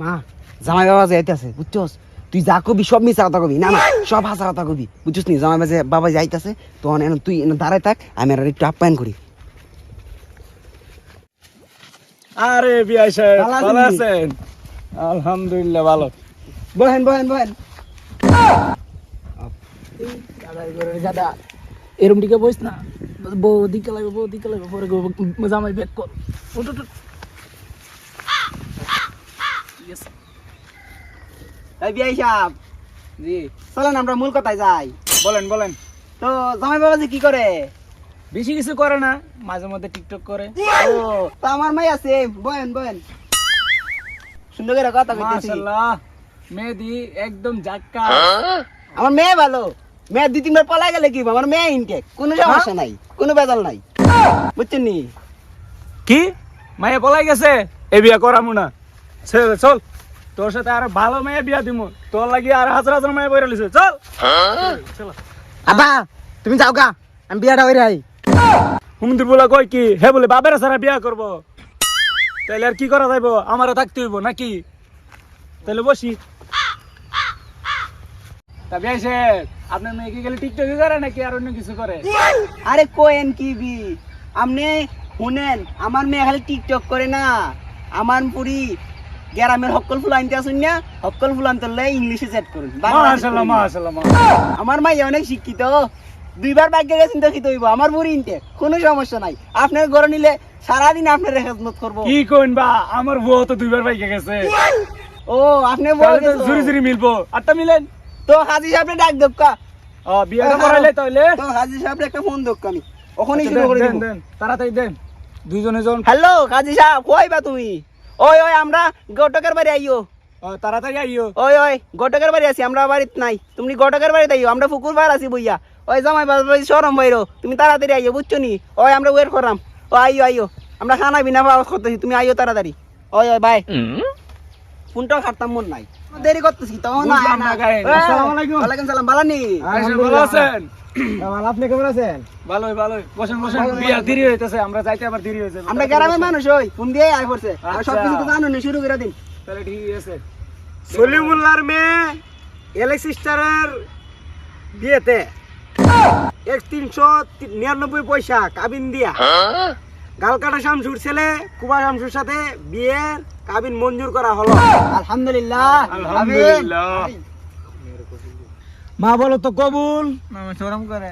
মা জামাই বাবা যাইতেছে বুঝছস? তুই যা কবি সব মিশা কথা কবি। না না সব হাসা কথা কবি। বুঝছস নি? জামাই বাজে বাবা যাইতেছে তখন এনে তুই এনে দাঁড়ায় থাক আমি আর একটু আপ্যায়ন করি। আরে বিআই সাহেব ভালো আছেন আলহামদুলিল্লাহ ভালো। বহেন বহেন বহেন। দাদা এরম দিকে বইস না? বউ দিকে লাগবে বউ দিকে লাগবে পরে জামাই ব্যাক কর। ঠিক আছে। এই বিয়াই সাহেব জি। চলেন আমরা মূল কথায় যাই। বলেন বলেন। তো জামাই বাবা যে কি করে? বেশি কিছু করে না মাঝে মধ্যে টিকটক করে। ও তো আমার মাই আছে। বহেন বহেন সুন্দর করে কথা কইতেছি। মাশাআল্লাহ। মেহেদি একদম জাক্কা আমার মেয়ে ভালো। মেয়ে দুই তিনবার পলাই গেলে কি আমার মেয়ে ইনটেক কোনো সমস্যা নাই। কোনো বেজাল নাই। বুঝছেন কি? মায়ে পলাই গেছে? এ বিয়া করামু না। চল চল। তোর সাথে আর ভালো মেয়ে বিয়া দিমু তোর লাগি আর হাজার হাজার মেয়ে বইরা লিছে চল। চল। আবা তুমি যাও গা আমি বিয়াটা হই রাই হুমন্দির বলে কই কি হে বলে বাবের সারা বিয়া করব। তাইলে আর কি করা যাইব? আমারও থাকতে হইব নাকি? তাহলে বসি। তা বেশে আপনার মেয়ে কি গেলে টিকটকে করে নাকি আর অন্য কিছু করে? আরে কোয়েন কি বি? আপনি শুনেন আমার মেয়ে খালি টিকটক করে না। আমার পুরি গ্রামের হকল ফুল আনতে আসুন না হকল ফুল আনতে হলে ইংলিশে চ্যাট করুন। আমার মাই অনেক শিক্ষিত। দুইবার বাইকে গেছেন তো খিত হইব। আমার বুড়ি ইনটে কোনো সমস্যা নাই। আপনার ঘরে নিলে সারাদিন আপনার রেখাজমত করব। কি কইন বা আমার বউ তো দুইবার বাইকে গেছে। ও আপনি জুরি জুরি মিলবো। আটটা মিলেন? তো হাজি সাহেবরে ডাক দক্কা ও বিয়াটা করাইলে তাহলে? তো হাজি সাহেবরে একটা ফোন দক্কা আমি। ওখানেই আচ্ছা, শুরু করে দেন, তাড়াতাড়ি দেন। দুইজনে জন হ্যালো কাজী সাহেব কই বা তুমি? ওই ওই আমরা গটকের বাড়ি আইও ও, তাড়াতাড়ি আইও ওই ওই গটকের বাড়ি আছি আমরা বাড়িত নাই। তুমি গটকের বাড়িতে আইও আমরা ফুকুর বার আছি বইয়া। ওই জামাই বাড়ি সরম বাইরো তুমি তাড়াতাড়ি আইও বুঝছ নি? ওই আমরা ওয়েট করাম ও আইও আইও আমরা খানা বিনা পাওয়া করতেছি তুমি আইও তাড়াতাড়ি। ওই ওই বাই। ফোনটাও খাটতাম মন নাই। দেরি করতেছি তখন। ওয়ালাইকুম সালাম ভালো নি আচ্ছা, ভালো আছেন? আপনি কেমন আছেন? ভালোই ভালোই। বসেন বসেন। বিয়া দেরি হইতেছে আমরা যাইতে আবার দেরি হয়েছে আমরা গ্রামের মানুষ ওই ফোন দিয়ে আই পড়ছে। আর আচ্ছা। সব কিছু তো শুরু করে দিন। তাহলে ঠিক আছে। সলিমুল্লাহর মেয়ে এলেক্স স্টারের বিয়েতে। এক তিনশো নিরানব্বই পয়সা কাবিন দিয়া। গালকাটা শামসুর ছেলে কুবা শামসুর সাথে বিয়ের কাবিন মঞ্জুর করা হলো। আলহামদুলিল্লাহ। আলহামদুলিল্লাহ। মা বলো তো কবুল? শরম করে।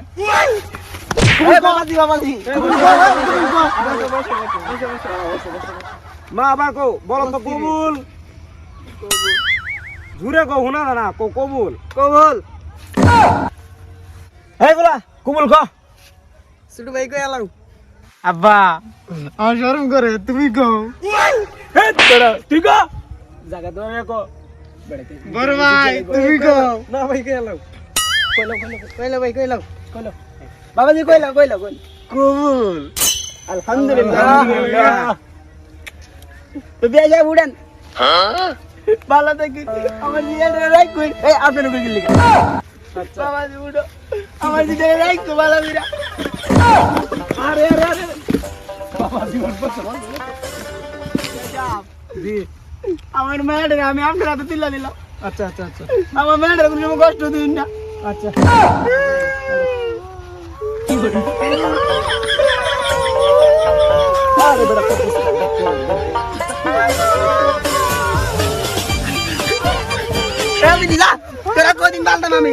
মা। আবার কো বলো তো কবুল। জুরে কো হুনা না কো কবুল। কবুল। এই বলা কবুল ক। ছোট ভাই কই আলাম আব্বা। আমার শরম করে তুমি তোরা তুই ক জায়গা ধরে কো বড় ভাই তুমি কও। না ভাই কে এলো কইলো কইলো কইলো ভাই কইলো কইলো বাবাজি কইলো কইলো কইলো কবুল। আলহামদুলিল্লাহ। আলহামদুলিল্লাহ। তো বিয়ে যায় উড়েন। ভালো থাকি। আমার জিয়াটা রাইক কই এই আপনার কই গেলি বাবাজি উড়ো। আমার জিয়াটা রাইক কো ভালো মিরা আরে আরে আরে। বাবা জীবন জি। আমার মেয়েটার আমি আপনার হাতে তুলে দিলাম। আচ্ছা আচ্ছা আচ্ছা। আমার মেয়েটার কোনো কষ্ট দিন না। আচ্ছা। কি বলি আরে বেটা আমি দিলা তোরা কদিন বালতাম আমি?